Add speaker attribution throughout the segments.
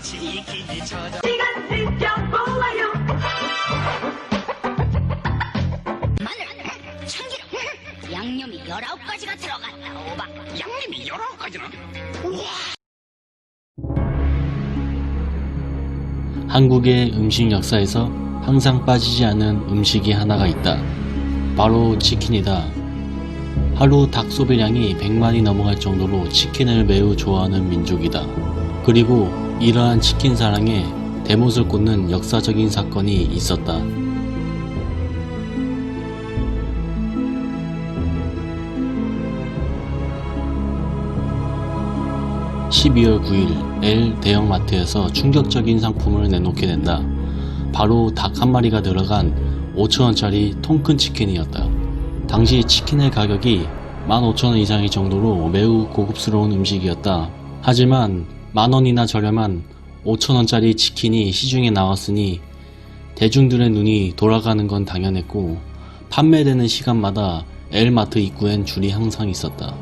Speaker 1: 치킨이 찾아
Speaker 2: 시간 좋아요
Speaker 3: 마늘, 참기름, 양념이 19가지가 들어갔다. 오박.
Speaker 1: 양념이 여러 가지나
Speaker 4: 한국의 음식 역사에서 항상 빠지지 않은 음식이 하나가 있다. 바로 치킨이다. 하루 닭 소비량이 100만이 넘어갈 정도로 치킨을 매우 좋아하는 민족이다. 그리고 이러한 치킨 사랑에 대못을 꽂는 역사적인 사건이 있었다. 12월 9일 L 대형마트에서 충격적인 상품을 내놓게 된다. 바로 닭 한 마리가 들어간 5천원짜리 통큰 치킨이었다. 당시 치킨의 가격이 15,000원 이상일 정도로 매우 고급스러운 음식이었다. 하지만 만원이나 저렴한 5천원짜리 치킨이 시중에 나왔으니 대중들의 눈이 돌아가는 건 당연했고 판매되는 시간마다 L마트 입구엔 줄이 항상 있었다.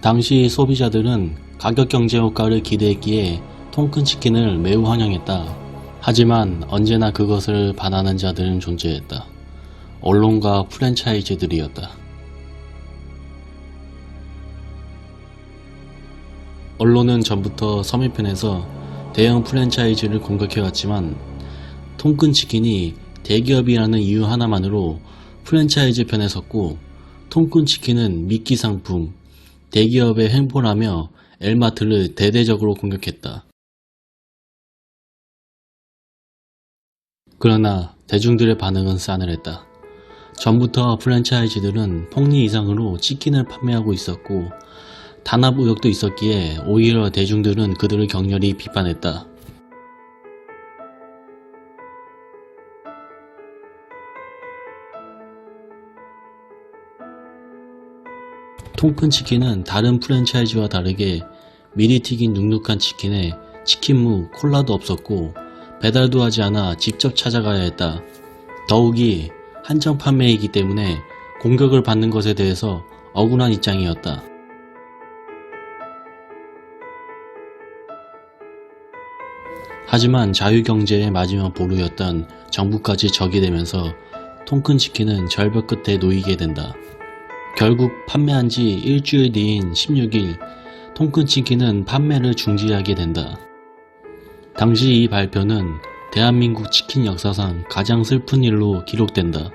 Speaker 4: 당시 소비자들은 가격 경제 효과를 기대했기에 통큰 치킨을 매우 환영했다. 하지만 언제나 그것을 반하는 자들은 존재했다. 언론과 프랜차이즈들이었다. 언론은 전부터 서민편에서 대형 프랜차이즈를 공격해왔지만 통큰 치킨이 대기업이라는 이유 하나만으로 프랜차이즈 편에 섰고 통큰 치킨은 미끼 상품, 대기업의 횡포라며 엘마트를 대대적으로 공격했다. 그러나 대중들의 반응은 싸늘했다. 전부터 프랜차이즈들은 폭리 이상으로 치킨을 판매하고 있었고 단합 의혹도 있었기에 오히려 대중들은 그들을 격렬히 비판했다. 통큰 치킨은 다른 프랜차이즈와 다르게 미리 튀긴 눅눅한 치킨에 치킨무, 콜라도 없었고 배달도 하지 않아 직접 찾아가야 했다. 더욱이 한정 판매이기 때문에 공격을 받는 것에 대해서 억울한 입장이었다. 하지만 자유경제의 마지막 보루였던 정부까지 적이 되면서 통큰 치킨은 절벽 끝에 놓이게 된다. 결국 판매한 지 일주일 뒤인 16일 통큰 치킨은 판매를 중지하게 된다. 당시 이 발표는 대한민국 치킨 역사상 가장 슬픈 일로 기록된다.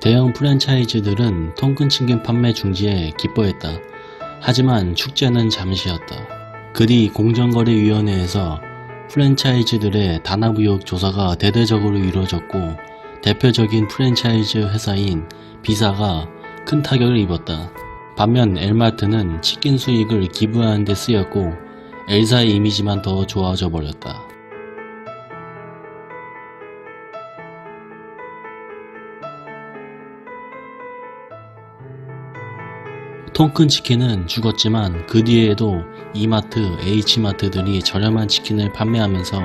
Speaker 4: 대형 프랜차이즈들은 통큰 치킨 판매 중지에 기뻐했다. 하지만 축제는 잠시였다. 그리 공정거래위원회에서 프랜차이즈들의 단합 의혹 조사가 대대적으로 이루어졌고 대표적인 프랜차이즈 회사인 비사가 큰 타격을 입었다. 반면 엘마트는 치킨 수익을 기부하는 데 쓰였고 엘사의 이미지만 더 좋아져 버렸다. 통큰 치킨은 죽었지만 그 뒤에도 이마트, H마트들이 저렴한 치킨을 판매하면서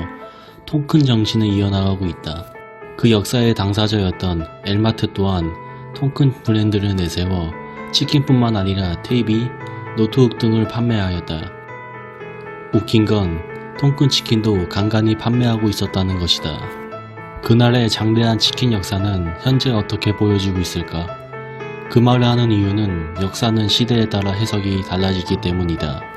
Speaker 4: 통큰 정신을 이어나가고 있다. 그 역사의 당사자였던 엘마트 또한 통큰 브랜드를 내세워 치킨뿐만 아니라 TV, 노트북 등을 판매하였다. 웃긴 건 통큰 치킨도 간간히 판매하고 있었다는 것이다. 그날의 장대한 치킨 역사는 현재 어떻게 보여지고 있을까? 그 말을 하는 이유는 역사는 시대에 따라 해석이 달라지기 때문이다.